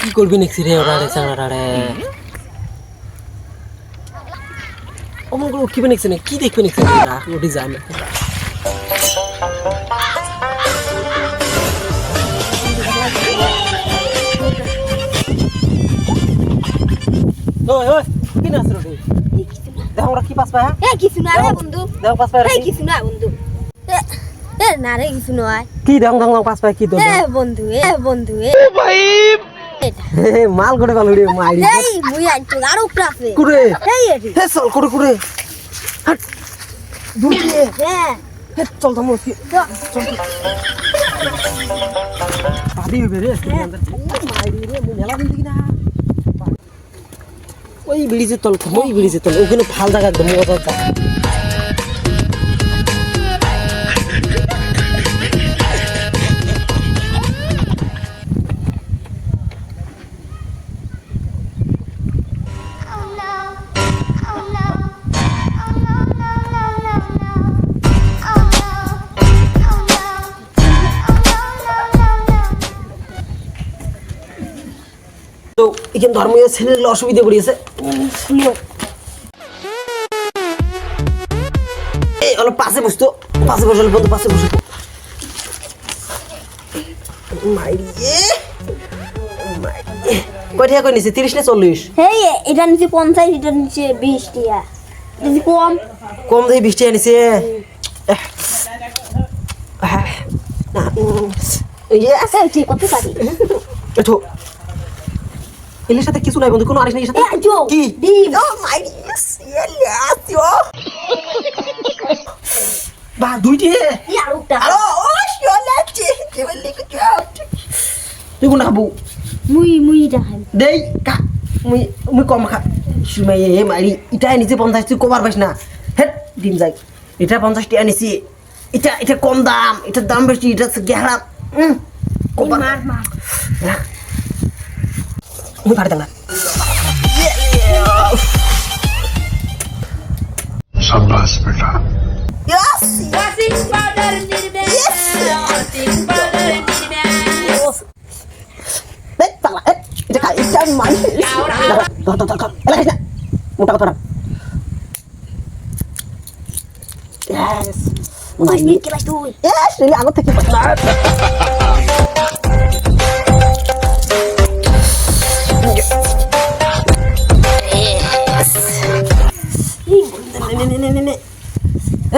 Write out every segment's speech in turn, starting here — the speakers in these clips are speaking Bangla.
কি করবি নেক্সি রে? ওরা রে চাংড়া রে। অমন করে কি নেক্সি কি দেখবে নেক্সি না? ওটি যায় না ওই ওই কি নাচ রে দেখো ওরা কি পাস পায় এ কিছু না রে বন্ধু। দেখো পাস পায় কিছু না বন্ধু। না রে কিছু নয়। কি দেখো দেখো পাস পায় কি তো এ বন্ধু এ বন্ধু এ। এটা। মাল করে ভালো রে মাইরি এই মুই আনছো আর উপরে আছে কুরে এই হে চল করে করে হাট। দূর দিয়ে হ্যাঁ হে চল কি চল। পাদি হবে রে মাইরি রে মুই দিন না। ওই ব্রিজের তল ওই ব্রিজের তল ওখানে ভালো জায়গা একদম মজা এখানে ধর্মীয় ছেলেগুলো অসুবিধা পড়িয়েছে। শুনিও এই হলো পাশে বসতো পাশে বসলে বন্ধু পাশে বসে। মাইরিয়ে মাইরিয়ে কয় টাকা নিছে? তিরিশ না চল্লিশ? এই এটা নিচে পঞ্চাশ এটা নিচে বিশ টিয়া। কম। কম দিয়ে আনিছে ইয়ে আছে। ঠিক পারি। এলের সাথে কিছু নাই বন্ধু কোনো আরিস নেই এর সাথে। কি? ডিম ও মাই ইয়েস ইয়েস বা দুইটি ই আর উপটা আরও ও শিওলাচ্ছি কি বললি কি তুই কোন খাব? মুই মুই এটা দেই কা মুই মুই কম খা। সুমাই এ মারি ইটা নিচে পঞ্চাশ তুই কবার পাইস না। হেট ডিম যাই। এটা পঞ্চাশ টাকা নিছি এটা এটা কম দাম এটার দাম বেশি এটা গেহারা হুম কবার মার মার। তুমি ফাটাতাম না সাব্বাস বেটা Yes! Nothing father nirme. Yes! Nothing father nirme. Eh, tangla. Eh, jika ikan manis. Tuh, tuh, tuh, tuh. Elah, elah. Muka kotoran. Yes. Tuh, ini kilas tuh. Yes, ini aku tekip. নে, নে, নে, নে, নে, নে।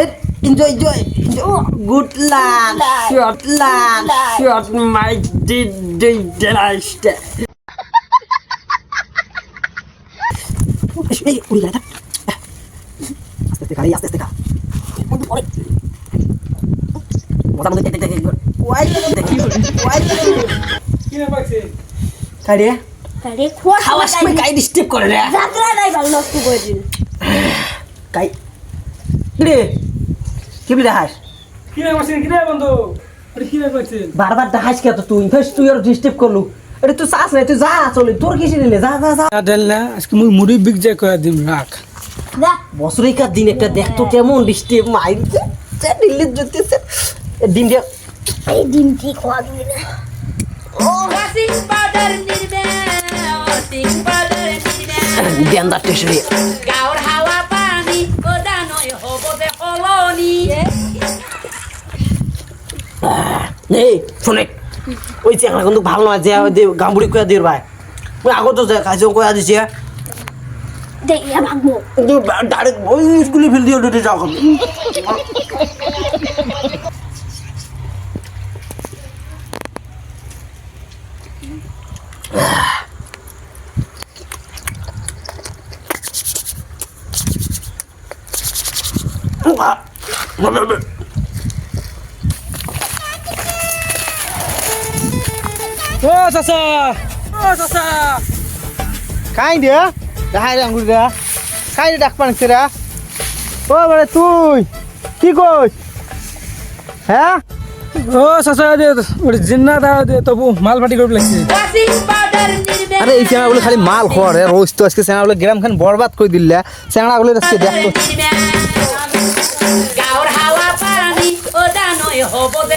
এই, enjoy, enjoy, enjoy. Good luck, short luck, short my did did did এই উড়ে গেল আস্তে আস্তে গাড়ি আস্তে আস্তে খা বন্ধু পরে মোটা মতো দেখতে দেখতে ওয়াই দেখি ওয়াই কাড়ে আরে খোয়া খাওয়ার সময় কাই ডিস্টার্ব করে রে যাত্রা নাই ভালো নষ্ট করে দিল কাই? রে কি বলি হাস? কিরে করছেন কিরে বন্ধু? আরে কিরে করছেন বারবার হাস কে তো তুই? ফার্স্ট তুই আর ডিস্টার্ব করলু। আরে তুই চাস নাই তুই যা চলে তোর কিসে নিলে যা যা যা। আদেল না আজকে মুই মুড়ি বিক যায় কয়া দিম রাখ। যা। বছরিকার দিন একটা দেখতো কেমন ডিস্টার্ব মাইর দিল্লি জুতেছে ডিম দিয়া এই ডিম ঠিক খোয়া দিবি না washing এই শোনে। ওই চেংড়া কিন্তু ভালো নয় যে ওই যে গাম্বুড়ি কয়া দিয়ে ভাই। ওই আগত তো কাজে কয়া দিছে। ডাইরেক্ট ওই স্কুলে ফেল দিয়ে উঠে যাও ও চাচা। ও চাচা। কাই দিয়া দেখাই রে আঙ্গুর দিয়া কাই রে ডাক পানিছে রে। ও বলে তুই কি কইস? হ্যাঁ? ও চাচা দে ওরে জিন্না দা দে তবু মাল ফাটি করে লাগছে আরে এই চেঙা বলে খালি মাল খোয়া রে রোজ তো আজকে চেঙা বলে গ্রাম খান বরবাদ করে দিলে। চেঙা বলে আজকে দেখতো গাওর হাওয়া পানি ওদা হব দে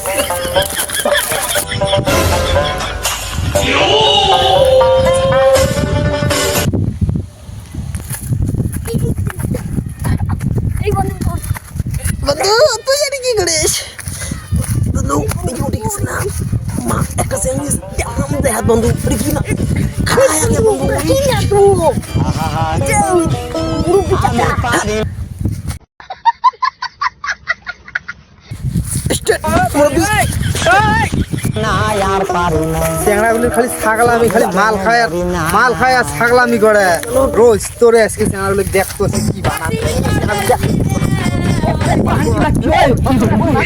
তুই জানি কি করিস? বন্ধু আমি উঠে গেছিলাম? মা একটা স্যান্ডউইচ দেখলাম দেখাত বন্ধু কি না? খাই আগে বন্ধু। চ্যাংড়াগুলি খালি ছাগলামি খালি মাল খায় আর মাল খায় আর ছাগলামি করে। রোজ তোরে আজকে চ্যাংড়াগুলি দেখতো কি বানা 哎呦我的妈呀